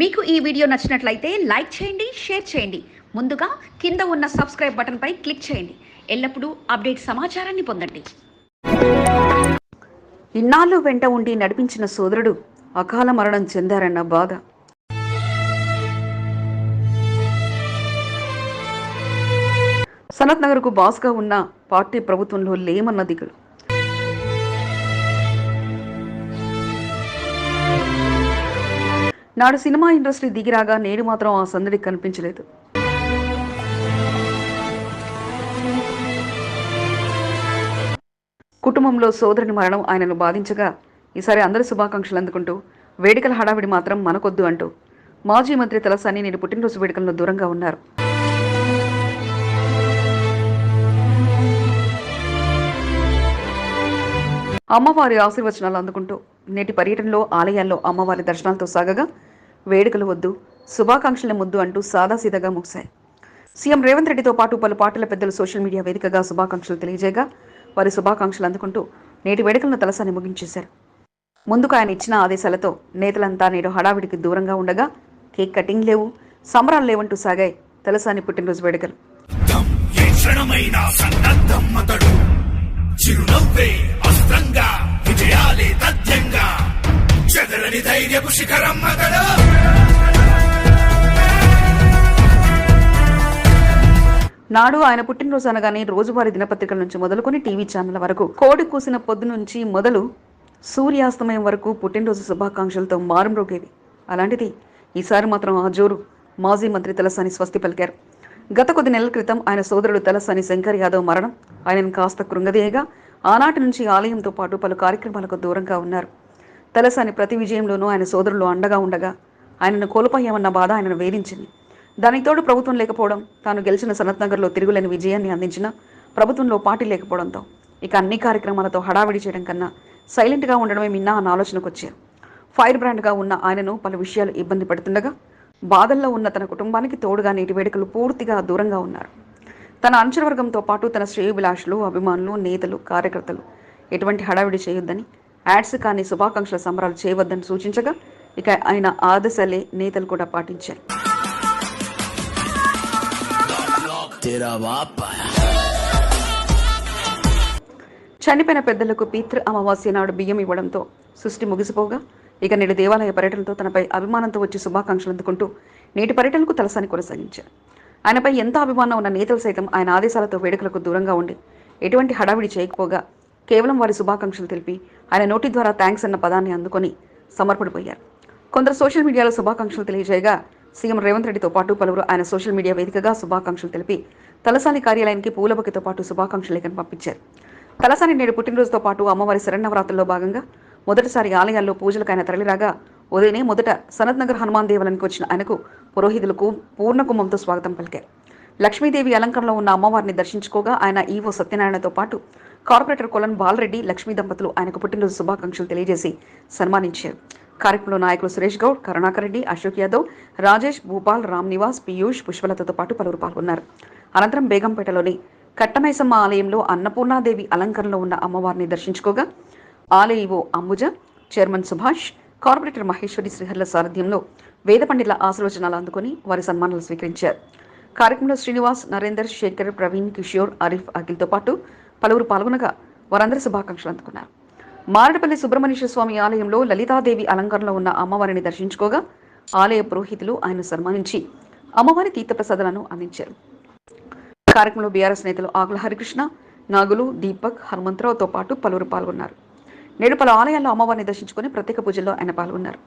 మీకు ఈ వీడియో నచ్చినట్లయితే లైక్ చేయండి షేర్ చేయండి. ముందుగా కింద ఉన్న సబ్స్క్రైబ్ బటన్పై క్లిక్ చేయండి. ఎల్లప్పుడూ అప్డేట్ సమాచారాన్ని పొందండి. ఇన్నాళ్ళు వెంట ఉండి నడిపించిన సోదరుడు అకాల మరణం చెందారన్న బాధ. సనత్ నగర్కు బాస్గా ఉన్న పార్టీ ప్రభుత్వంలో లేమన్న దిగులు. నాడు సినిమా ఇండస్ట్రీ దిగిరాగా నేడు మాత్రం ఆ సందడి కనిపించలేదు. కుటుంబంలో సోదరుని మరణం ఆయనను బాధించగా ఈసారి అందరి శుభాకాంక్షలు అందుకుంటూ వేడుకల హడావిడి మాత్రం మనకొద్దు అంటూ మాజీ మంత్రి తలసాని నేడు పుట్టినరోజు వేడుకలను దూరంగా ఉన్నారు. అమ్మవారి ఆశీర్వచనాలు అందుకుంటూ నేటి పర్యటనలో ఆలయాల్లో అమ్మవారి దర్శనాలతో సాగగా వేడుకలు వద్దు శుభాకాంక్షల ముద్దు అంటూ సాదాసీదాగా ముగిశాయి. సీఎం రేవంత్ రెడ్డితో పాటు పలు పార్టీల పెద్దలు సోషల్ మీడియా వేదికగా శుభాకాంక్షలు తెలియజేయగా వారి శుభాకాంక్షలు అందుకుంటూ నేటి వేడుకలను తలసాని ముగించేశారు. ముందుకు ఆయన ఇచ్చిన ఆదేశాలతో నేతలంతా నేడు హడావిడికి దూరంగా ఉండగా కేక్ కటింగ్ లేవు సంబరాలు లేవంటూ సాగాయి తలసాని పుట్టినరోజు వేడుకలు. అస్త్రంగా విజయాలే తథ్యంగా. చెదరని ధైర్యపు శిఖరం అతడు. నాడు ఆయన పుట్టినరోజు అనగానే రోజువారీ దినపత్రికల నుంచి మొదలుకొని టీవీ ఛానల్ వరకు కోడి కూసిన పొద్దు నుంచి మొదలు సూర్యాస్తమయం వరకు పుట్టినరోజు శుభాకాంక్షలతో మారుమ్రోగేవి అలాంటిది ఈసారి మాత్రం ఆ జోరు మాజీ మంత్రి తలసాని స్వస్తి పలికారు. గత కొద్ది నెలల క్రితం ఆయన సోదరుడు తలసాని శంకర్ యాదవ్ మరణం. ఆయనను కాస్త కృంగదీయగా ఆనాటి నుంచి ఆలయంతో పాటు పలు కార్యక్రమాలకు దూరంగా ఉన్నారు. తలసాని ప్రతి విజయంలోనూ ఆయన సోదరులు అండగా ఉండగా ఆయనను కోల్పోయామన్న బాధ ఆయనను వేధించింది. దానికి తోడు ప్రభుత్వం లేకపోవడం తాను గెలిచిన సనత్ నగర్లో తిరుగులేని విజయాన్ని అందించిన ప్రభుత్వంలో పార్టీ లేకపోవడంతో ఇక అన్ని కార్యక్రమాలతో హడావిడి చేయడం కన్నా సైలెంట్గా ఉండడమే మిన్నా అన్న ఆలోచనకు వచ్చారు. ఫైర్ బ్రాండ్గా ఉన్న ఆయనను పలు విషయాలు ఇబ్బంది పడుతుండగా బాధల్లో ఉన్న తన కుటుంబానికి తోడుగా నేటి వేడుకలు పూర్తిగా దూరంగా ఉన్నారు. తన అనుచరవర్గంతో పాటు తన శ్రేయోభిలాషులు అభిమానులు నేతలు కార్యకర్తలు ఎటువంటి హడావిడి చేయొద్దని యాడ్స్ కానీ శుభాకాంక్షల సంబరాలు చేయవద్దని సూచించగా ఇక ఆయన ఆదశలే నేతలు కూడా పాటించారు. చనిపోయిన పెద్దలకు పితృ అమావాస్య నాడు బియ్యం ఇవ్వడంతో సృష్టి ముగిసిపోగా ఇక నేడు దేవాలయ పర్యటనతో తనపై అభిమానంతో వచ్చి శుభాకాంక్షలు అందుకుంటూ నేటి పర్యటనకు తలసాని కొనసాగించారు. ఆయనపై ఎంత అభిమానం ఉన్న నేతలు సైతం ఆయన ఆదేశాలతో వేడుకలకు దూరంగా ఉండి ఎటువంటి హడావిడి చేయకపోగా కేవలం వారి శుభాకాంక్షలు తెలిపి ఆయన నోటి ద్వారా థ్యాంక్స్ అన్న పదాన్ని అందుకొని సమర్పడిపోయారు కొందరు సోషల్ మీడియాలో శుభాకాంక్షలు తెలియజేయగా సీఎం రేవంత్ రెడ్డితో పాటు పలువురు ఆయన సోషల్ మీడియా వేదికగా శుభాకాంక్షలు తెలిపి తలసాని కార్యాలయానికి పూలబకితో పాటు శుభాకాంక్షలు లేఖను పంపించారు. తలసాని నేడు పుట్టినరోజుతో పాటు అమ్మవారి శరణవరాత్రుల్లో భాగంగా మొదటిసారి ఆలయాల్లో పూజలకు ఆయన తరలిరాగా ఉదయనే మొదట సనత్ నగర్ హనుమాన్ దేవాలయానికి వచ్చిన ఆయనకు పురోహితులకు పూర్ణ కుంభంతో స్వాగతం పలికారు. లక్ష్మీదేవి అలంకరణలో ఉన్న అమ్మవారిని దర్శించుకోగా ఆయన ఈవో సత్యనారాయణతో పాటు కార్పొరేటర్ కొలన్ బాలరెడ్డి లక్ష్మీ దంపతులు ఆయనకు పుట్టినరోజు శుభాకాంక్షలు తెలియజేసి సన్మానించారు. కార్యక్రమంలో నాయకులు సురేష్ గౌడ్ కరుణాకర్ రెడ్డి అశోక్ యాదవ్ రాజేష్ భూపాల్ రామ్ నివాస్ పీయూష్ పుష్పలతతో పాటు పలువురు పాల్గొన్నారు. అనంతరం బేగంపేటలోని కట్టమైసమ్మ ఆలయంలో అన్నపూర్ణాదేవి అలంకరణలో ఉన్న అమ్మవారిని దర్శించుకోగా ఆలయ అంబుజ చైర్మన్ సుభాష్ కార్పొరేటర్ మహేశ్వరి శ్రీహర్ల సారథ్యంలో వేద పండితుల ఆశీర్వచనాలు అందుకుని వారి సన్మానాలు స్వీకరించారు. కార్యక్రమంలో శ్రీనివాస్ నరేందర్ శేఖర్ ప్రవీణ్ కిషోర్ అరిఫ్ అఖిల్తో పాటు పలువురు పాల్గొనగా వారందరి శుభాకాంక్షలు అందుకున్నారు. మారడపల్లి సుబ్రహ్మణ్యేశ్వర స్వామి ఆలయంలో లలితాదేవి అలంకరణలో ఉన్న అమ్మవారిని దర్శించుకోగా ఆలయ పురోహితులు ఆయన సన్మానించి అమ్మవారి తీర్థప్రసాదాలను అందించారు. కార్యక్రమంలో బీఆర్ఎస్ నేతలు ఆకుల హరికృష్ణ నాగులు దీపక్ హనుమంతరావుతో పాటు పలువురు పాల్గొన్నారు. నేడు పలు ఆలయాల్లో అమ్మవారిని దర్శించుకుని ప్రత్యేక పూజల్లో ఆయన పాల్గొన్నారు.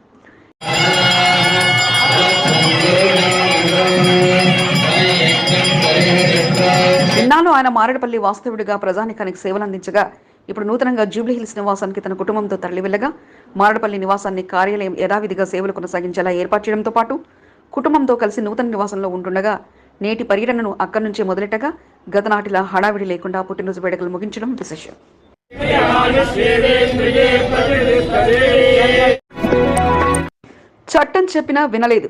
ఇన్నాళ్ళు ఆయన మారేడుపల్లి వాస్తవుడిగా ప్రజానికానికి సేవలు అందించగా ఇప్పుడు నూతనంగా జూబ్లీహిల్స్ నివాసానికి తన కుటుంబంతో తరలి వెళ్ళగా మారేడుపల్లి నివాసాన్ని కార్యాలయం యథావిధిగా సేవలు కొనసాగించేలా ఏర్పాటు చేయడంతో పాటు కుటుంబంతో కలిసి నూతన నివాసంలో ఉంటుండగా నేటి పర్యటనను అక్కడి నుంచే మొదలెట్టగా గతనాటిలా హడావిడి లేకుండా పుట్టినరోజు వేడుకలు ముగించడం విశేషం. చట్టం చెప్పినా వినలేదు.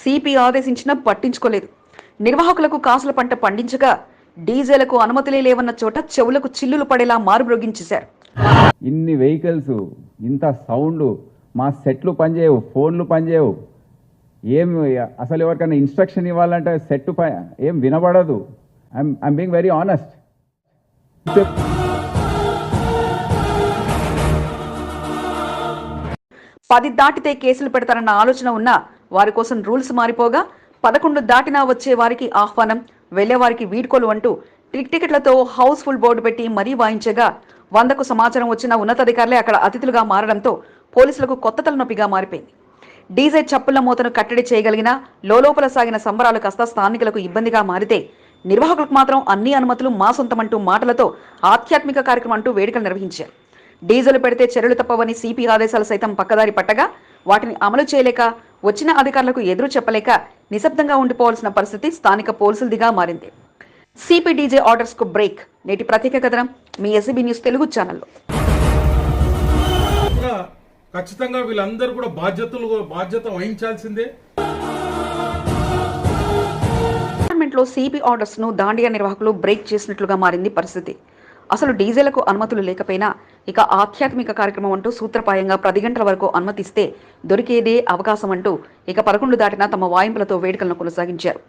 సిపి ఆదేశించినా పట్టించుకోలేదు. నిర్వాహకులకు కాసుల పంట పండించగా డీజేలకు అనుమతులే లేవన్న చోట చెవులకు చిల్లులు పడేలా మారుమ్రోగించేశారు. ఇన్ని వెహికల్స్ ఇంత సౌండ్ మా సెట్లు పనిచేయవు ఫోన్లు పనిచేయవు. ఏం అసలు ఎవరికైనా ఇన్స్ట్రక్షన్ ఇవ్వాలంటే సెట్ పై ఏం వినబడదు. I'm I'm being very honest పది దాటితే కేసులు పెడతారన్న ఆలోచన ఉన్నా వారి కోసం రూల్స్ మారిపోగా పదకొండు దాటినా వచ్చే వారికి ఆహ్వానం వెళ్ళే వారికి వీడ్కోలు అంటూ టిక్ టికెట్లతో హౌస్ఫుల్ బోర్డు పెట్టి మరీ వాయించగా వందకు సమాచారం వచ్చిన ఉన్నతాధికారులే అక్కడ అతిథులుగా మారడంతో పోలీసులకు కొత్త తలనొప్పిగా మారిపోయింది. డీజే చప్పుల మూతను కట్టడి చేయగలిగిన లోపల సాగిన సంబరాలు కాస్త స్థానికులకు ఇబ్బందిగా మారితే నిర్వాహకులకు మాత్రం అన్ని అనుమతులు మా సొంతమంటూ మాటలతో ఆధ్యాత్మిక కార్యక్రమం అంటూ వేడుకలు నిర్వహించారు. డీజిల్ పెడితే చర్యలు తప్పవని సిపి ఆదేశాలు సైతం పక్కదారి పట్టగా వాటిని అమలు చేయలేక వచ్చిన అధికారులకు ఎదురు చెప్పలేక నిశ్శబ్దంగా ఉండిపోవాల్సిన పరిస్థితి స్థానిక పోలీసులదిగా మారింది. సిపి డీజే ఆర్డర్స్కు బ్రేక్. నేటి ప్రత్యేక కథనం మీ ఎస్బీ న్యూస్ తెలుగు ఛానల్లో. ఖచ్చితంగా వీళ్ళందరూ కూడా బాధ్యతలు బాధ్యత వహించాల్సిందే. పార్లమెంట్లో సిపి ఆర్డర్స్ను దాండియా నిర్వాహకులు బ్రేక్ చేసినట్లుగా మారింది పరిస్థితి. అసలు డీజేలకు అనుమతులు లేకపోయినా ఇక ఆధ్యాత్మిక కార్యక్రమం అంటూ సూత్రప్రాయంగా పది గంటల వరకు అనుమతిస్తే దొరికేదే అవకాశం అంటూ ఇక పదకొండు దాటిన తమ వాయింపులతో వేడుకలను కొనసాగించారు.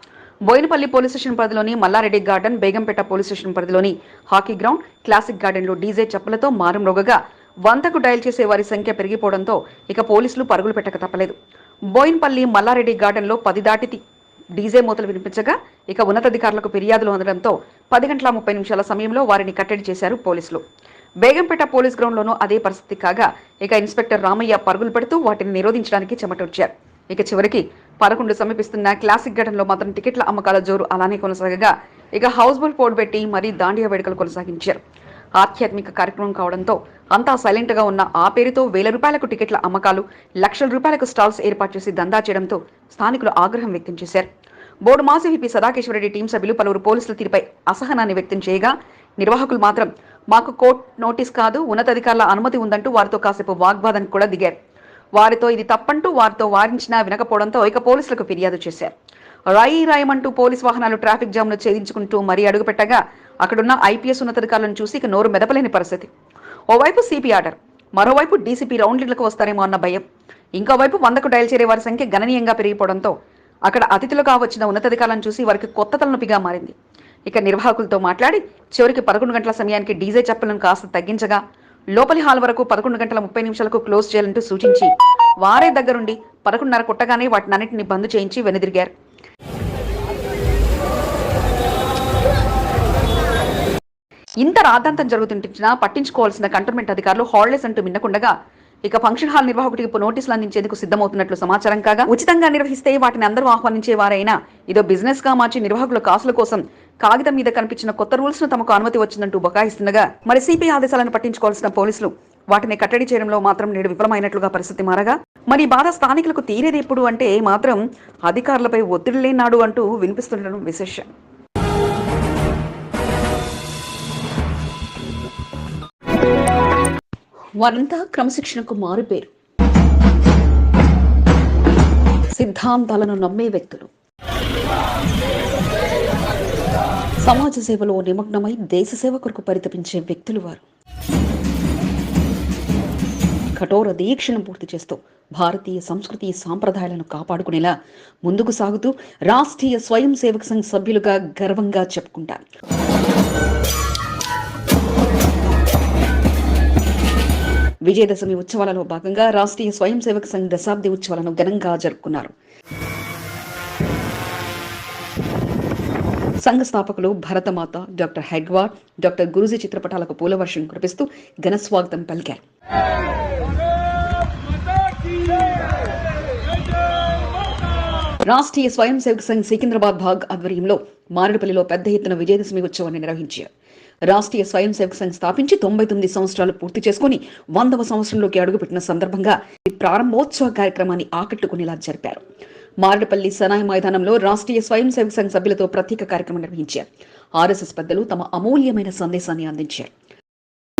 బోయినపల్లి పోలీస్ స్టేషన్ పరిధిలోని Mallareddy garden Begumpet police station పరిధిలోని హాకీ గ్రౌండ్ క్లాసిక్ గార్డెన్లో డీజే చెప్పులతో మారుమ్రోగగా వందకు డయల్ చేసే వారి సంఖ్య పెరిగిపోవడంతో ఇక పోలీసులు పరుగులు పెట్టక తప్పలేదు. బోయిన్పల్లి మల్లారెడ్డి గార్డెన్లో పది దాటి డీజే మూతలు వినిపించగా ఇక ఉన్నతాధికారులకు ఫిర్యాదులు అందడంతో పది గంటల ముప్పై నిమిషాల సమయంలో వారిని కట్టడి చేశారు పోలీసులు. బేగంపేట పోలీస్ గ్రౌండ్లోనూ అదే పరిస్థితి కాగా ఇక ఇన్స్పెక్టర్ రామయ్య పరుగులు పెడుతూ వాటిని నిరోధించడానికి చెమటొచ్చారు ఇక చివరికి పదకొండు సమీపిస్తున్న క్లాసిక్ ఘటనలో మాత్రం టికెట్ల అమ్మకాల జోరు అలానే కొనసాగగా ఇక హౌస్ బోల్ పోడ్ పెట్టి మరీ దాండియా వేడుకలు కొనసాగించారు. ఆధ్యాత్మిక కార్యక్రమం కావడంతో అంతా సైలెంట్గా ఉన్న ఆ పేరుతో వేల రూపాయలకు టికెట్ల అమ్మకాలు లక్షల రూపాయలకు స్టాల్స్ ఏర్పాటు చేసి దందా చేయడంతో స్థానికులు ఆగ్రహం వ్యక్తం చేశారు. బోర్డు మాజీ విపి సదాకేశ్వరరెడ్డి టీం సభ్యులు పలువురు పోలీసుల తీరుపై అసహనాన్ని వ్యక్తం చేయగా నిర్వాహకులు మాత్రం మాకు కోర్టు నోటీస్ కాదు ఉన్నతాధికారుల అనుమతి ఉందంటూ వారితో కాసేపు వాగ్వాదానికి కూడా దిగారు. వారితో ఇది తప్పంటూ వారితో వారించినా వినకపోవడంతో ఇక పోలీసులకు ఫిర్యాదు చేశారు. రాయి రాయమంటూ పోలీస్ వాహనాలు ట్రాఫిక్ జామ్ను ఛేదించుకుంటూ మరీ అడుగుపెట్టగా అక్కడున్న ఐపీఎస్ ఉన్నతాధికారులను చూసి ఇక నోరు మెదపలేని పరిస్థితి. ఓవైపు సిపి ఆర్డర్ మరోవైపు డీసీపీ రౌండ్లకు వస్తారేమో అన్న భయం. ఇంకోవైపు వందకు డయల్ చేరే వారి సంఖ్య గణనీయంగా పెరిగిపోవడంతో అక్కడ అతిథులుగా వచ్చిన ఉన్నతాధికారులను చూసి వారికి కొత్త తలనొప్పిగా మారింది. ఇక నిర్వాహకులతో మాట్లాడి చివరికి పదకొండు గంటల సమయానికి డీజే చప్పలను కాస్త తగ్గించగా లోపలి హాల్ వరకు పదకొండు గంటల ముప్పై నిమిషాలకు క్లోజ్ చేయాలంటూ సూచించి వారే దగ్గరుండి పదకొండున్నర కొట్టగానే వాటినన్నింటినీ బంద్ చేయించి వెనుదిరిగారు. ఇంత రాద్ధాంతం జరుగుతుంటున్నా పట్టించుకోవాల్సిన కంటోన్మెంట్ అధికారులు హాలిడేస్ అంటూ మిన్నకుండగా ఇక ఫంక్షన్ హాల్ నిర్వాహకుడికి నోటీసులు అందించేందుకు సిద్ధమవుతున్నట్లు సమాచారం కాగా ఉచితంగా నిర్వహిస్తే వాటిని అందరూ ఆహ్వానించే వారైనా ఇదో బిజినెస్గా మార్చి నిర్వాహకుల కాసుల కోసం కాగితం మీద కనిపించిన కొత్త రూల్స్ను తమకు అనుమతి వచ్చిందంటూ బకాయిస్తుండగా మరి సిపిఐ ఆదేశాలను పట్టించుకోవాల్సిన పోలీసులు వాటిని కట్టడి చేయడంలో మాత్రం నేడు విఫలమైనట్లుగా పరిస్థితి మారగా మరి బాధ స్థానికులకు తీరేది ఎప్పుడు అంటే మాత్రం అధికారులపై ఒత్తిడి లేనాడు అంటూ వినిపిస్తుండడం విశేషం. వారంతా క్రమశిక్షణకు మారుపేరు. సిద్ధాంతాలను నమ్మే వ్యక్తులు. సమాజ సేవలో నిమగ్నమై దేశ సేవ కొరకు పరితపించే వ్యక్తులు వారు. కఠోర దీక్షను పూర్తి చేస్తూ భారతీయ సంస్కృతి సాంప్రదాయాలను కాపాడుకునేలా ముందుకు సాగుతూ రాష్ట్రీయ స్వయం సేవక సంఘ్ సభ్యులుగా గర్వంగా చెప్పుకుంటారు. విజయదశమి ఉత్సవాలలో భాగంగా రాష్ట్రీయ స్వయం సేవక సంఘ్ దశాబ్ది ఉత్సవాలను ఘనంగా జరుపుకున్నారు. సంఘ స్థాపకులు భరతమాత డాక్టర్ హెగ్వార్ డాక్టర్ గురుజీ చిత్రపటాలకు పూలవర్షం కురిపిస్తూ ఘన స్వాగతం పలికారు. రాష్ట్రీయ స్వయం సేవక సంఘ్ సికింద్రాబాద్ భాగ్ ఆధ్వర్యంలో మారేడుపల్లిలో పెద్ద ఎత్తున విజయదశమి ఉత్సవాన్ని నిర్వహించారు. రాష్ట్రీయ స్వయం సేవక సంఘ్ స్థాపించి తొంభై తొమ్మిది సంవత్సరాలు పూర్తి చేసుకుని వందవ సంవత్సరంలోకి అడుగుపెట్టిన సందర్భంగా ఈ ప్రారంభోత్సవ కార్యక్రమాన్ని ఆకట్టుకునేలా జరిపారు. మారడపల్లి సనాయి మైదానంలో రాష్ట్రీయ స్వయం సేవక సంఘ్ సభ్యులతో ప్రత్యేక కార్యక్రమం నిర్వహించారు. ఆర్ఎస్ఎస్ పెద్దలు తమ అమూల్యమైన సందేశాన్ని అందించారు.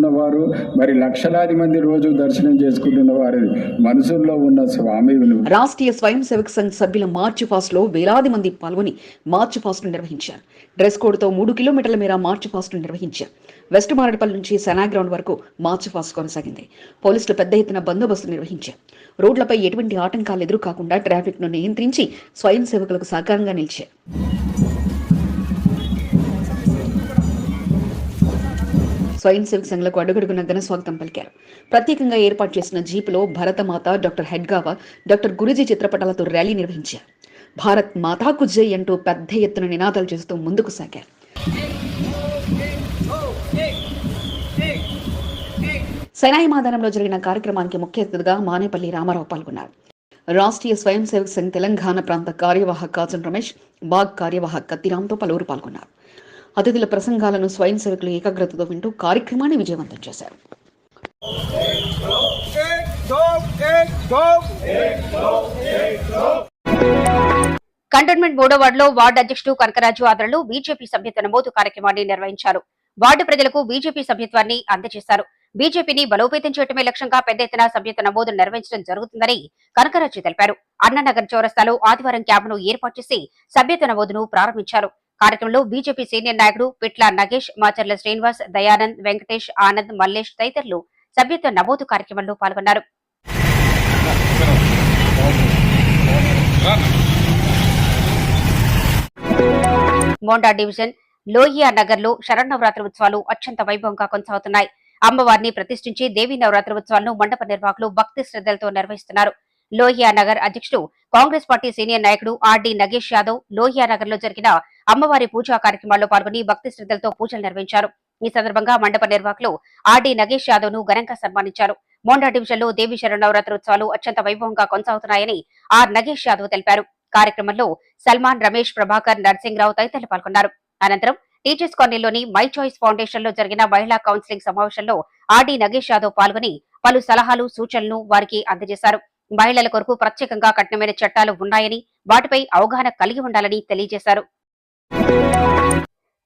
వారు మరి లక్షలాది మంది రోజు దర్శనం చేసుకుంటున్న వారి మనసుల్లో ఉన్న స్వామి రాష్ట్రీయ స్వయం సేవక సంఘ సభ్యుల మార్చి ఫాస్ట్లో వేలాది మంది పాల్గొని మార్చి ఫాస్ట్ను నిర్వహించారు. డ్రెస్ కోడ్తో మూడు కిలోమీటర్ల మేర మార్చి ఫాస్ట్ను నిర్వహించారు. వెస్ట్ మారడపల్లి నుంచి సెనా గ్రౌండ్ వరకు మార్చి ఫాస్ట్ కొనసాగింది. పోలీసులు పెద్ద ఎత్తున బందోబస్తు నిర్వహించారు. రోడ్లపై ఎటువంటి ఆటంకాలు ఎదురు కాకుండా ట్రాఫిక్ను నియంత్రించి స్వయం సేవకులకు సహకారంగా నిలిచారు. స్వయం సేవక్ సంఘాలకు అడుగడుగున ఘన స్వాగతం పలికారు. ప్రత్యేకంగా ఏర్పాటు చేసిన జీపులో భరతమాత డాక్టర్ హెడ్గావా డాక్టర్ గురుజీ చిత్రపటాలతో ర్యాలీ నిర్వహించారు. భారత్ మాతాకు జై అంటూ పెద్ద ఎత్తున నినాదాలు చేస్తూ ముందుకు సాగారు. సనాయి మాదానంలో జరిగిన కార్యక్రమానికి ముఖ్య అతిథిగా మానేపల్లి రామారావు పాల్గొన్నారు. రాష్ట్రీయ స్వయం సేవక్ సంఘ్ తెలంగాణ ప్రాంత కార్యవాహక కాజన్ రమేష్ బాగ్ కార్యవాహక కత్తిరామ్తో పలువురు పాల్గొన్నారు. అతిథుల ప్రసంగాలను స్వయం సేవకులు ఏకాగ్రతతో వింటూ కార్యక్రమాన్ని విజయవంతం చేశారు. కంటోన్మెంట్ మూడో వార్డులో వార్డు అధ్యక్షుడు కనకరాజు ఆదరణలో బీజేపీ సభ్యత్వ నమోదు కార్యక్రమాన్ని నిర్వహించారు. వార్డు ప్రజలకు బీజేపీ సభ్యత్వాన్ని అందజేశారు. బీజేపీని బలోపేతం చేయడమే లక్ష్యంగా పెద్ద ఎత్తున సభ్యత్వ నమోదు నిర్వహించడం జరుగుతుందని కనకరాజు తెలిపారు. అన్ననగర్ చౌరస్తాలో ఆదివారం క్యాంపును ఏర్పాటు చేసి సభ్యత్వ నమోదును ప్రారంభించారు. కార్యక్రమంలో బీజేపీ సీనియర్ నాయకుడు పిట్ల నగేష్ మాచర్ల శ్రీనివాస్ దయానంద్ వెంకటేష్ ఆనంద్ మల్లేష్ తదితరులు సభ్యత్వ నమోదు కార్యక్రమంలో పాల్గొన్నారు. మోండా డివిజన్ లోహియా నగర్లో శరణవరాత్రి ఉత్సవాలు అత్యంత వైభవంగా కొనసాగుతున్నాయి. అమ్మవారిని ప్రతిష్ఠించి దేవీ నవరాత్రి ఉత్సవాలను మండప నిర్వాహకులు భక్తి శ్రద్ధలతో నిర్వహిస్తున్నారు. లోహియా నగర్ అధ్యక్షుడు కాంగ్రెస్ పార్టీ సీనియర్ నాయకుడు ఆర్డి నగేష్ యాదవ్ లోహియా నగర్లో జరిగిన అమ్మవారి పూజా కార్యక్రమాల్లో పాల్గొని భక్తి శ్రద్ధలతో పూజలు నిర్వహించారు. ఈ సందర్భంగా మండప నిర్వాహకులు ఆర్డీ నగేష్ యాదవ్ను ఘనంగా సన్మానించారు. మోండా డివిజన్లో దేవీ శరన్నవరాత్రి ఉత్సవాలు అత్యంత వైభవంగా కొనసాగుతున్నాయని ఆర్ నగేష్ యాదవ్ తెలిపారు. కార్యక్రమంలో సల్మాన్ రమేష్ ప్రభాకర్ నర్సింగ్రావు తదితరులు పాల్గొన్నారు. అనంతరం టీచర్స్ కాలనీలోని మై చాయిస్ ఫౌండేషన్లో జరిగిన మహిళా కౌన్సిలింగ్ సమావేశంలో ఆర్డీ నగేష్ యాదవ్ పాల్గొని పలు సలహాలు సూచనలను వారికి అందజేశారు. మహిళల కొరకు ప్రత్యేకంగా కఠినమైన చట్టాలు ఉన్నాయని వాటిపై అవగాహన కలిగి ఉండాలని తెలియజేశారు.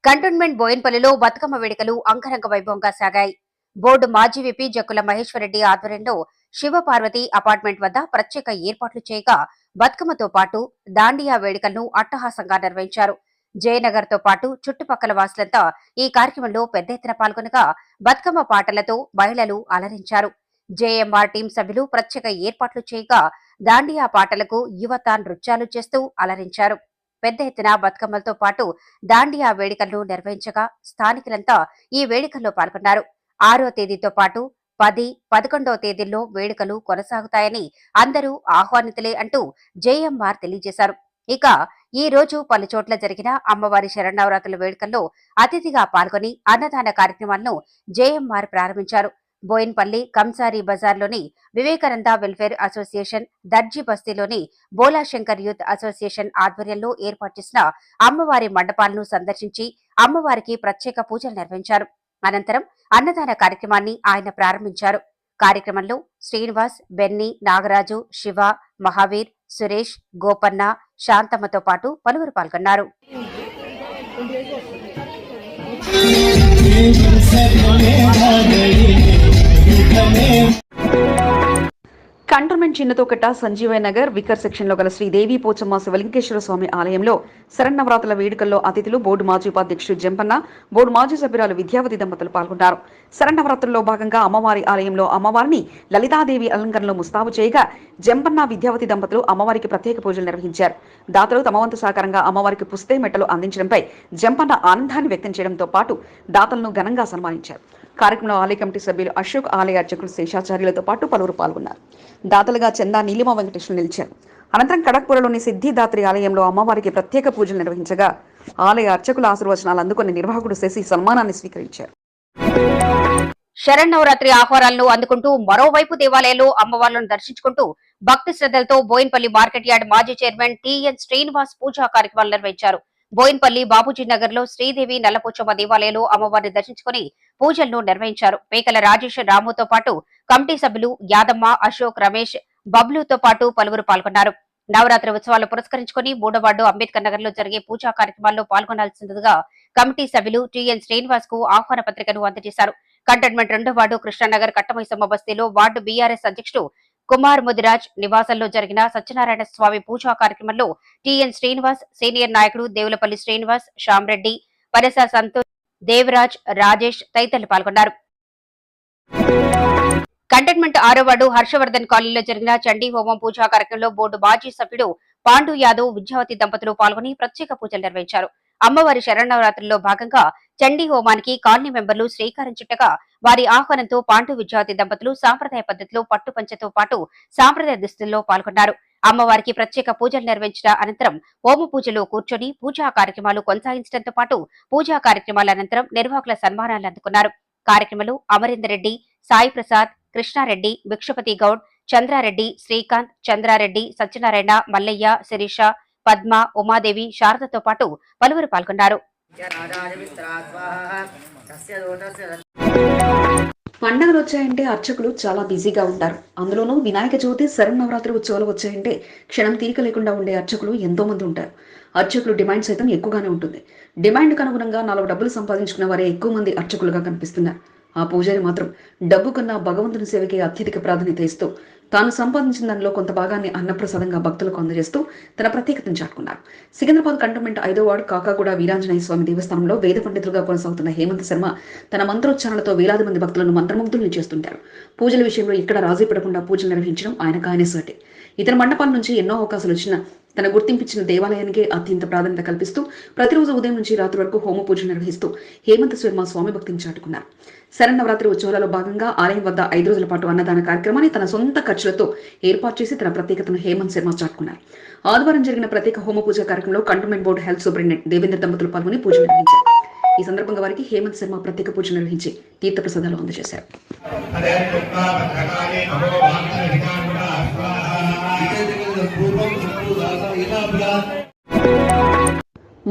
కంటోన్మెంట్ బోయన్పల్లిలో బతుకమ్మ వేడుకలు అంగరంగ వైభవంగా సాగాయి. బోర్డు మాజీ విపి జక్కుల మహేశ్వరరెడ్డి ఆధ్వర్యంలో శివపార్వతి అపార్ట్మెంట్ వద్ద ప్రత్యేక ఏర్పాట్లు చేయగా బతుకమ్మతో పాటు దాండియా వేడుకలను అట్టహాసంగా నిర్వహించారు. జయనగర్తో పాటు చుట్టుపక్కల వాసులంతా ఈ కార్యక్రమంలో పెద్ద ఎత్తున పాల్గొనగా బతుకమ్మ పాటలతో మహిళలు అలరించారు. జేఎంఆర్ టీం సభ్యులు ప్రత్యేక ఏర్పాట్లు చేయగా దాండియా పాటలకు యువత నృత్యాలు చేస్తూ అలరించారు. పెద్ద ఎత్తున బతుకమ్మలతో పాటు దాండియా వేడుకలను నిర్వహించగా స్థానికులంతా ఈ వేడుకల్లో పాల్గొన్నారు. ఆరో తేదీతో పాటు పది పదకొండవ తేదీల్లో వేడుకలు కొనసాగుతాయని అందరూ ఆహ్వానితులే అంటూ జేఎంఆర్ తెలియజేశారు. ఇక ఈ రోజు పలు చోట్ల జరిగిన అమ్మవారి శరణవరాత్రుల వేడుకల్లో అతిథిగా పాల్గొని అన్నదాన కార్యక్రమాలను జేఎంఆర్ ప్రారంభించారు. బోయిన్పల్లి కంసారి బజార్లోని వివేకానంద వెల్ఫేర్ అసోసియేషన్ దర్జీ బస్తీలోని బోలాశంకర్ యూత్ అసోసియేషన్ ఆధ్వర్యంలో ఏర్పాటు చేసిన అమ్మవారి మండపాలను సందర్శించి అమ్మవారికి ప్రత్యేక పూజలు నిర్వహించారు. అనంతరం అన్నదాన కార్యక్రమాన్ని ఆయన ప్రారంభించారు. కార్యక్రమంలో శ్రీనివాస్ బెన్నీ నాగరాజు శివ మహావీర్ సురేష్ గోపన్న శాంతమ్మతో పాటు పలువురు పాల్గొన్నారు. కంటోన్మెంట్ చిన్నతోకట సంజీవ నగర్ వికర్ సెక్షన్లో గల శ్రీదేవి పోచమ్మ శివలింకేశ్వర స్వామి ఆలయంలో శరన్నవరాత్రుల వేడుకల్లో అతిథులు బోర్డు మాజీ ఉపాధ్యక్షుడు జంపన్న బోర్డు మాజీ సభ్యురాలు విద్యావతి దంపతులు పాల్గొన్నారు. శరన్నవరాత్రుల్లో భాగంగా అమ్మవారి ఆలయంలో అమ్మవారిని లలితాదేవి అలంకరణలో ముస్తాబు చేయగా జంపన్న విద్యావతి దంపతులు అమ్మవారికి ప్రత్యేక పూజలు నిర్వహించారు. దాతలు తమ వంతు సహకారంగా అమ్మవారికి పుస్తే మెట్టలు అందించడంపై జంపన్న ఆనందాన్ని వ్యక్తం చేయడంతో పాటు దాతలను ఘనంగా సన్మానించారు. కార్యక్రమంలో ఆలయ కమిటీ సభ్యులు అశోక్ ఆలయ అర్చకులు శేషాచార్యులతో పాటు పలువురు పాల్గొన్నారు. దాతలుగా చందా నీలిమ వెంకటేశ్వరులు నిలిచారు. అనంతరం కడక్పురలోని సిద్ధిదాత్రి ఆలయంలో అమ్మవారికి ప్రత్యేక పూజలు నిర్వహించగా ఆలయ అర్చకుల ఆశీర్వచనాలు అందుకుని నిర్వాహకుడు శశి సన్మానాన్ని స్వీకరించారు. శరన్నవరాత్రి ఆహ్వానాలను అందుకుంటూ మరోవైపు దేవాలయాలు అమ్మవార్లను దర్శించుకుంటూ భక్తి శ్రద్ధలతో బోయిన్పల్లి మార్కెట్ యార్డ్ మాజీ చైర్మన్ టిఎన్ శ్రీనివాస్ పూజా కార్యక్రమాలు నిర్వహించారు. బోయిన్పల్లి బాబుజీ నగర్లో శ్రీదేవి నల్లపోచమ్మ దేవాలయంలో అమ్మవారిని దర్శించుకుని పూజలను నిర్వహించారు. పేకల రాజేష్ రాముతో పాటు కమిటీ సభ్యులు యాదమ్మ అశోక్ రమేష్ బబ్లుతో పాటు పలువురు పాల్గొన్నారు. నవరాత్రి ఉత్సవాలు పురస్కరించుకుని మూడవార్డు అంబేద్కర్ నగర్లో జరిగే పూజా కార్యక్రమాల్లో పాల్గొనాల్సిందిగా కమిటీ సభ్యులు టిఎన్ శ్రీనివాస్కు ఆహ్వాన పత్రికను అందజేశారు. కంటైన్మెంట్ రెండో వార్డు కృష్ణానగర్ కట్టమైసమ్మ బస్తీలో వార్డు బీఆర్ఎస్ అధ్యక్షుడు కుమార్ ముదిరాజ్ నివాసంలో జరిగిన సత్యనారాయణ స్వామి పూజా కార్యక్రమంలో టిఎన్ శ్రీనివాస్ సీనియర్ నాయకుడు దేవులపల్లి శ్రీనివాస్ శ్యామరెడ్డి పరస సంతోష్ దేవరాజ్ రాజేష్ తదితరులు పాల్గొన్నారు. కంటైన్మెంట్ ఆరో వార్డు హర్షవర్ధన్ కాలనీలో జరిగిన చండీ హోమం పూజా కార్యక్రమంలో బోర్డు మాజీ సభ్యుడు పాండు యాదవ్ విద్యావతి దంపతులు పాల్గొని ప్రత్యేక పూజలు నిర్వహించారు. అమ్మవారి శరణవరాత్రుల్లో భాగంగా చండీ హోమానికి కాలనీ మెంబర్లు శ్రీకారం చుట్టగా వారి ఆహ్వానంతో పాండు విద్యార్థి దంపతులు సాంప్రదాయ పద్ధతిలో పట్టుపంచతో పాటు సాంప్రదాయ దుస్తుల్లో పాల్గొన్నారు. అమ్మవారికి ప్రత్యేక పూజలు నిర్వహించిన అనంతరం హోమ పూజలో కూర్చొని పూజా కార్యక్రమాలు కొనసాగించడంతో పాటు పూజా కార్యక్రమాల అనంతరం నిర్వాహకుల సన్మానాలు అందుకున్నారు. కార్యక్రమంలో అమరేందర్ రెడ్డి సాయి ప్రసాద్ కృష్ణారెడ్డి భిక్షపతి గౌడ్ చంద్రారెడ్డి శ్రీకాంత్ చంద్రారెడ్డి సత్యనారాయణ మల్లయ్య శిరీష పద్మ ఉమాదేవి శారదతో పాటు పలువురు పాల్గొన్నారు. పండగలు వచ్చాయంటే అర్చకులు చాలా బిజీగా ఉంటారు. అందులోనూ వినాయక చవితి శరన్నవరాత్రి ఉత్సవాలు వచ్చాయంటే క్షణం తీరిక లేకుండా ఉండే అర్చకులు ఎంతో మంది ఉంటారు. అర్చకులు డిమాండ్ సైతం ఎక్కువగానే ఉంటుంది. డిమాండ్కు అనుగుణంగా నాలుగు డబ్బులు సంపాదించుకున్న వారే ఎక్కువ మంది అర్చకులుగా కనిపిస్తున్నారు. ఆ పూజారి మాత్రం డబ్బు కన్నా భగవంతుని సేవకి అత్యధిక ప్రాధాన్యత ఇస్తూ తాను సంపాదించిన దానిలో కొంత భాగాన్ని అన్నప్రసాదంగా భక్తులకు అందజేస్తూ తన ప్రత్యేకతను చాటుకున్నారు. సికింద్రాబాద్ కంటోన్మెంట్ ఐదో వార్డు కాకాగూడ వీరాంజనేయ స్వామి దేవస్థానంలో వేద పండితులుగా కొనసాగుతున్న హేమంత్ శర్మ తన మంత్రోచ్చారణలతో వేలాది మంది భక్తులను మంత్రముగ్ధుల్ని చేస్తుంటారు. పూజల విషయంలో ఇక్కడ రాజీ పడకుండా పూజలు నిర్వహించడం ఆయనకు ఆయనే సాటి ఇతర మండపాల నుంచి ఎన్నో అవకాశాలు వచ్చినా తన గుర్తింపించిన దేవాలయానికే అత్యంత ప్రాధాన్యత కల్పిస్తూ ప్రతిరోజు ఉదయం నుంచి రాత్రి వరకు హోమ పూజలు నిర్వహిస్తూ హేమంత్ శర్మ స్వామి భక్తిని చాటుకున్నారు. శరన్నవరాత్రి ఉత్సవాలలో భాగంగా ఆలయం వద్ద ఐదు రోజుల పాటు అన్నదాన కార్యక్రమాన్ని తన సొంత ఖర్చులతో ఏర్పాటు చేసి తన ప్రత్యేకతను హేమంత్ శర్మ చాటుకున్నారు. ఆదివారం జరిగిన ప్రత్యేక హోమ పూజ కార్యక్రమంలో cantonment board health superintendent Devendra దంపతులు పాల్గొని పూజ నిర్వహించారు. ఈ సందర్భంగా వారికి హేమంత్ శర్మ ప్రత్యేక పూజ నిర్వహించి తీర్థప్రసాదాలు అందజేశారు.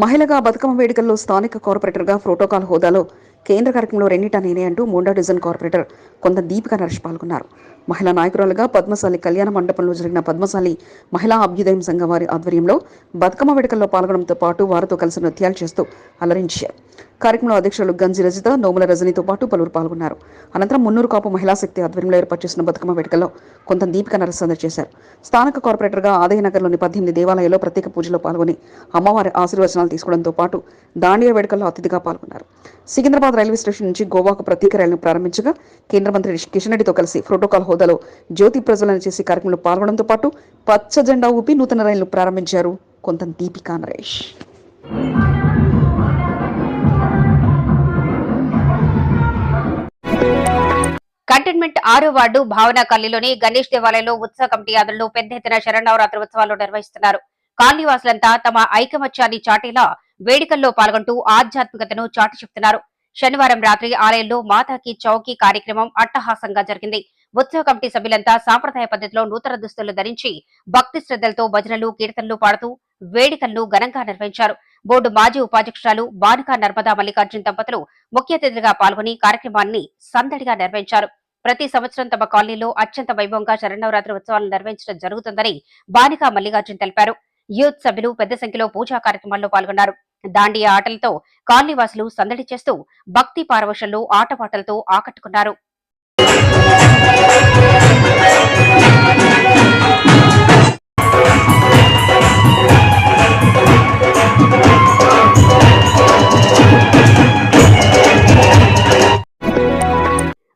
మహిళగా బతుకమ్మ వేడుకల్లో స్థానిక కార్పొరేటర్గా ప్రోటోకాల్ హోదాలో కేంద్ర కార్యక్రమంలో రెండిట నేనే అంటూ మోండా డివిజన్ కార్పొరేటర్ కొంత దీపిక నరేష్ పాల్గొన్నారు. మహిళా నాయకురాలుగా పద్మశాలి కళ్యాణ మండపంలో జరిగిన పద్మశాలి మహిళా అభ్యుదయం సంఘం వారి ఆధ్వర్యంలో బతుకమ్మ వేడుకల్లో పాల్గొనడంతో పాటు వారితో కలిసి నృత్యాలు చేస్తూ అలరించారు. కార్యక్రమంలో అధ్యక్షులు గంజి రజిత నోముల రజనీతో పాటు పలువురు పాల్గొన్నారు. అనంతరం మున్నూరు కాపు మహిళా శక్తి ఆధ్వర్యంలో ఏర్పాటు చేసిన బతుకమ్మ వేడుకల్లో కొంత దీపిక నరసందర్ చేశారు. స్థానిక కార్పొరేటర్గా ఆదయనగర్లోని పద్దెనిమిది దేవాలయాల్లో ప్రత్యేక పూజలో పాల్గొని అమ్మవారి ఆశీర్వచనాలు తీసుకోవడంతో పాటు దాండియా వేడుకల్లో అతిథిగా పాల్గొన్నారు. సికింద్రాబాద్ రైల్వే స్టేషన్ నుంచి గోవాకు ప్రత్యేక రైలును ప్రారంభించగా కేంద్ర మంత్రి కిషన్ రెడ్డితో కలిసి ప్రోటోకాల్ హోదాలో జ్యోతి ప్రజ్వలన చేసి కార్యక్రమంలో పాల్గొనడంతో పాటు పచ్చ జెండా ఊపి నూతన రైలును ప్రారంభించారు కొంత దీపికా నరేష్. కంటైన్మెంట్ ఆరో వార్డు భావన కాలనీలోని గణేష్ దేవాలయంలో ఉత్సవ కమిటీ ఆధ్వర్యంలో పెద్ద ఎత్తున శరణవరాత్రి ఉత్సవాలు నిర్వహిస్తున్నారు. కాలనీవాసులంతా తమ ఐకమత్యాన్ని చాటేలా వేడుకల్లో పాల్గొంటూ ఆధ్యాత్మికతను చాటి చెప్తున్నారు. శనివారం రాత్రి ఆలయంలో మాతాకి చౌకీ కార్యక్రమం అట్టహాసంగా జరిగింది. ఉత్సవ కమిటీ సభ్యులంతా సాంప్రదాయ పద్ధతిలో నూతన దుస్తులు ధరించి భక్తి శ్రద్ధలతో భజనలు కీర్తనలు పాడుతూ వేడుకలను ఘనంగా నిర్వహించారు. బోర్డు మాజీ ఉపాధ్యక్షురాలు బానుకా నర్మదా మల్లికార్జున్ దంపతులు ముఖ్య అతిథిగా పాల్గొని కార్యక్రమాన్ని సందడిగా నిర్వహించారు. ప్రతి సంవత్సరం తమ కాలనీలో అత్యంత వైభవంగా శరణవరాత్రి ఉత్సవాలను నిర్వహించడం జరుగుతుందని బానికా మల్లికార్జున్ తెలిపారు. యూత్ సభ్యులు పెద్ద సంఖ్యలో పూజా కార్యక్రమాల్లో పాల్గొన్నారు. దాండియా ఆటలతో కాలనీవాసులు సందడి చేస్తూ భక్తి పారవశంలో ఆటపాటలతో ఆకట్టుకున్నారు.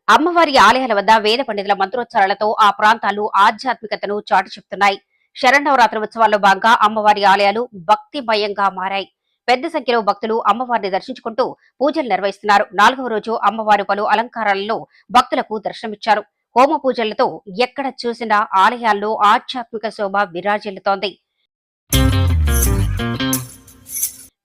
అమ్మవారి ఆలయాల వద్ద వేద పండితుల మంత్రోచ్చారాలతో ఆ ప్రాంతాలు ఆధ్యాత్మికతను చాటి చెప్తున్నాయి శరణవరాత్రి ఉత్సవాల్లో భాగంగా అమ్మవారి ఆలయాలు భక్తిమయంగా మారాయి. పెద్ద సంఖ్యలో భక్తులు అమ్మవారిని దర్శించుకుంటూ పూజలు నిర్వహిస్తున్నారు. నాలుగవ రోజు అమ్మవారు పలు అలంకారాలలో భక్తులకు దర్శనమిచ్చారు. హోమ పూజలతో ఎక్కడ చూసినా ఆలయాల్లో ఆధ్యాత్మిక శోభ విరాజిల్లుతోంది.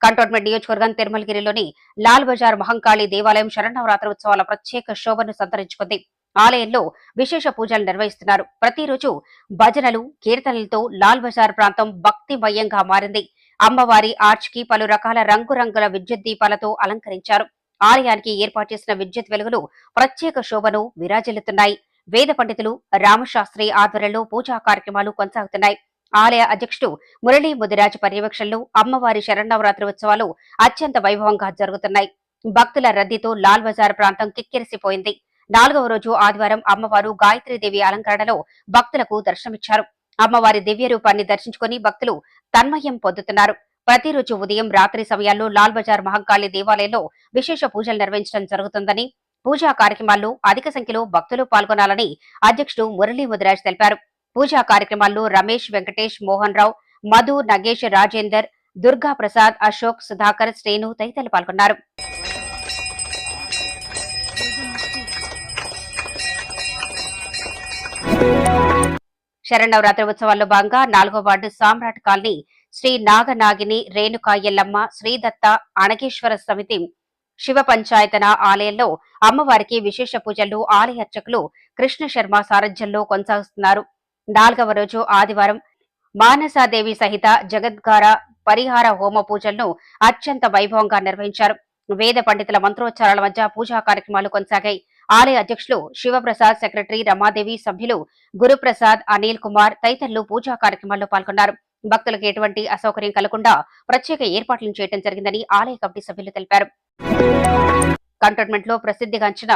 కంటోన్మెంట్ నియోజకవర్గం తిరుమలగిరిలోని లాల్ బజార్ మహంకాళి దేవాలయం శరణవరాత్రి ఉత్సవాల ప్రత్యేక శోభను సంతరించుకుంది. ఆలయంలో విశేష పూజలు నిర్వహిస్తున్నారు. ప్రతిరోజు భజనలు కీర్తనలతో లాల్ బజార్ ప్రాంతం భక్తిమయంగా మారింది. అమ్మవారి ఆర్చ్కి పలు రకాల రంగురంగుల విద్యుత్ దీపాలతో అలంకరించారు. ఆలయానికి ఏర్పాటు చేసిన విద్యుత్ వెలుగులు ప్రత్యేక శోభను విరాజిల్లుతున్నాయి. వేద పండితులు రామశాస్త్రి ఆధ్వర్యంలో పూజా కార్యక్రమాలు కొనసాగుతున్నాయి. ఆలయ అధ్యక్షుడు మురళీ ముదిరాజ్ పర్యవేక్షణలో అమ్మవారి శరణవరాత్రి ఉత్సవాలు అత్యంత వైభవంగా జరుగుతున్నాయి. భక్తుల రద్దీతో లాల్ బజార్ ప్రాంతం కిక్కిరిసిపోయింది. నాలుగవ రోజు ఆదివారం అమ్మవారు గాయత్రీదేవి అలంకరణలో భక్తులకు దర్శనమిచ్చారు. అమ్మవారి దివ్య రూపాన్ని దర్శించుకుని భక్తులు తన్మయం పొందుతున్నారు. ప్రతిరోజు ఉదయం రాత్రి సమయాల్లో లాల్ బజార్ మహంకాళి దేవాలయంలో విశేష పూజలు నిర్వహించడం జరుగుతుందని పూజా కార్యక్రమాల్లో అధిక సంఖ్యలో భక్తులు పాల్గొనాలని అధ్యక్షుడు మురళీ ముదిరాజ్ తెలిపారు. పూజా కార్యక్రమాల్లో రమేష్ వెంకటేష్ మోహన్ రావు మధు నగేష్ రాజేందర్ దుర్గా ప్రసాద్ అశోక్ సుధాకర్ శ్రేణు తదితరులు పాల్గొన్నారు. శరణవరాత్రి ఉత్సవాల్లో భాగంగా నాలుగో వార్డు సామ్రాట్ కాలనీ శ్రీ నాగనాగిని రేణుకా ఎల్లమ్మ శ్రీదత్త అణగేశ్వర సమితి శివ పంచాయతన ఆలయంలో అమ్మవారికి విశేష పూజలు ఆలయ అర్చకులు కృష్ణ శర్మ సారథ్యంలో కొనసాగుతున్నారు నాలుగవ రోజు ఆదివారం మానసాదేవి సహిత జగద్గార పరిహార హోమ పూజలను అత్యంత వైభవంగా నిర్వహించారు. వేద పండితుల మంత్రోచ్చారాల మధ్య పూజా కార్యక్రమాలు కొనసాగాయి. ఆలయ అధ్యక్షులు శివప్రసాద్ సెక్రటరీ రమాదేవి సభ్యులు గురుప్రసాద్ అనిల్ కుమార్ తదితరులు పూజా కార్యక్రమాల్లో పాల్గొన్నారు. భక్తులకు ఎటువంటి అసౌకర్యం కలగకుండా ప్రత్యేక ఏర్పాట్లను చేయడం జరిగిందని ఆలయ కమిటీ సభ్యులు తెలిపారు. కంటోన్మెంట్లో ప్రసిద్ధిగాంచిన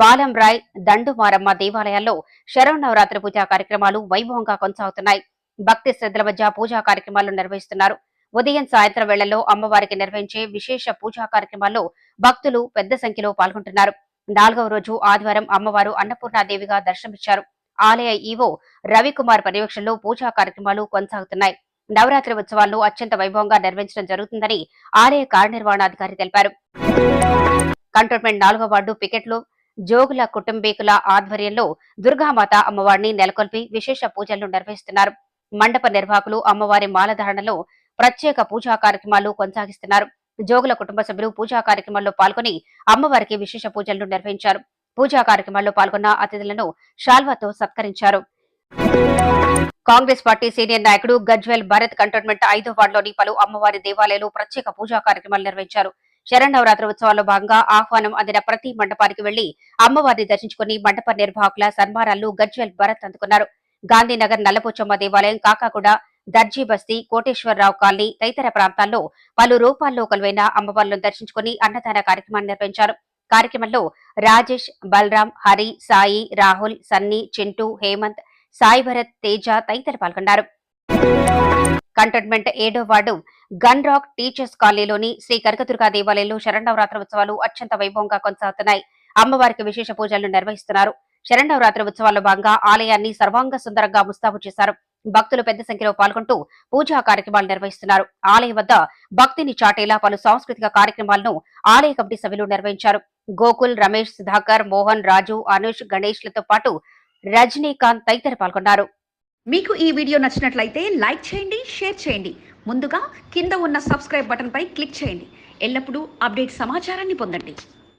బాలం రాయ్ దండుమారమ్మ దేవాలయాల్లో శరవనవరాత్రి పూజా కార్యక్రమాలు వైభవంగా కొనసాగుతున్నాయి. భక్తి శ్రద్ధల మధ్య పూజా కార్యక్రమాలు నిర్వహిస్తున్నారు. ఉదయం సాయంత్రం వేళల్లో అమ్మవారికి నిర్వహించే విశేష పూజా కార్యక్రమాల్లో భక్తులు పెద్ద సంఖ్యలో పాల్గొంటున్నారు. నాలుగవ రోజు ఆదివారం అమ్మవారు అన్నపూర్ణాదేవిగా దర్శనమిచ్చారు. ఆలయ ఈవో రవికుమార్ పర్యవేక్షణలో పూజా కార్యక్రమాలు కొనసాగుతున్నాయి. నవరాత్రి ఉత్సవాలను అత్యంత వైభవంగా నిర్వహించడం జరుగుతుందని ఆలయ కార్యనిర్వహణాధికారి తెలిపారు. కంటోన్మెంట్ నాలుగో వార్డు పికెట్లు జోగుల కుటుంబీకుల ఆధ్వర్యంలో దుర్గామాత అమ్మవారిని నెలకొల్పి విశేష పూజలు నిర్వహిస్తున్నారు. మండప నిర్వాహకులు అమ్మవారి మాలధారణలో ప్రత్యేక పూజా కార్యక్రమాలు కొనసాగిస్తున్నారు. జోగుల కుటుంబ సభ్యులు పూజా కార్యక్రమాల్లో పాల్గొని అమ్మవారికి విశేష పూజలు నిర్వహించారు. పూజా కార్యక్రమాల్లో పాల్గొన్న అతిథులను షాల్వాతో సత్కరించారు. కాంగ్రెస్ పార్టీ సీనియర్ నాయకుడు గజ్వెల్ భరత్ కంటోన్మెంట్ ఐదో వార్డులోని పలు అమ్మవారి దేవాలయాలు ప్రత్యేక పూజా కార్యక్రమాలు నిర్వహించారు. శరణవరాత్రి ఉత్సవాల్లో భాగంగా ఆహ్వానం అందిన ప్రతి మండపానికి వెళ్ళి అమ్మవారిని దర్శించుకుని మండప నిర్వాహకుల సన్మానాలు గజ్వెల్ భరత్ అందుకున్నారు. గాంధీనగర్ నల్లపోచమ్మ దేవాలయం కాకాకుండా దర్జీ బస్తీ కోటేశ్వరరావు కాలనీ తదితర ప్రాంతాల్లో పలు రూపాల్లో కొలువైన అమ్మవార్లను దర్శించుకుని అన్నదాన కార్యక్రమాన్ని నిర్వహించారు. కార్యక్రమంలో రాజేష్ బలరాం హరి సాయి రాహుల్ సన్నీ చింటూ హేమంత్ సాయి భరత్ తేజ తదితరులు పాల్గొన్నారు. కంటోన్మెంట్ ఏడో వార్డు గన్ రాక్ టీచర్స్ కాలనీలోని శ్రీ కనకదుర్గా దేవాలయంలో శరణవరాత్రి ఉత్సవాలు అత్యంత వైభవంగా కొనసాగుతున్నాయి. అమ్మవారికి విశేష పూజలు నిర్వహిస్తున్నారు. శరణవరాత్రి ఉత్సవాల్లో భాగంగా ఆలయాన్ని సర్వాంగ సుందరంగా ముస్తాబు చేశారు. భక్తులు పెద్ద సంఖ్యలో పాల్గొంటూ పూజా కార్యక్రమాలు నిర్వహిస్తున్నారు. ఆలయం వద్ద భక్తిని చాటేలా పలు సాంస్కృతిక కార్యక్రమాలను ఆలయ కమిటీ సభ్యులు నిర్వహించారు. గోకుల్ రమేష్ సుధాకర్ మోహన్ రాజు అనుష్ గణేష్లతో పాటు రజనీకాంత్ తదితరులు పాల్గొన్నారు. మీకు ఈ వీడియో నచ్చినట్లయితే లైక్ చేయండి షేర్ చేయండి. ముందుగా కింద ఉన్న సబ్స్క్రైబ్ బటన్పై క్లిక్ చేయండి. ఎల్లప్పుడూ అప్డేట్ సమాచారాన్ని పొందండి.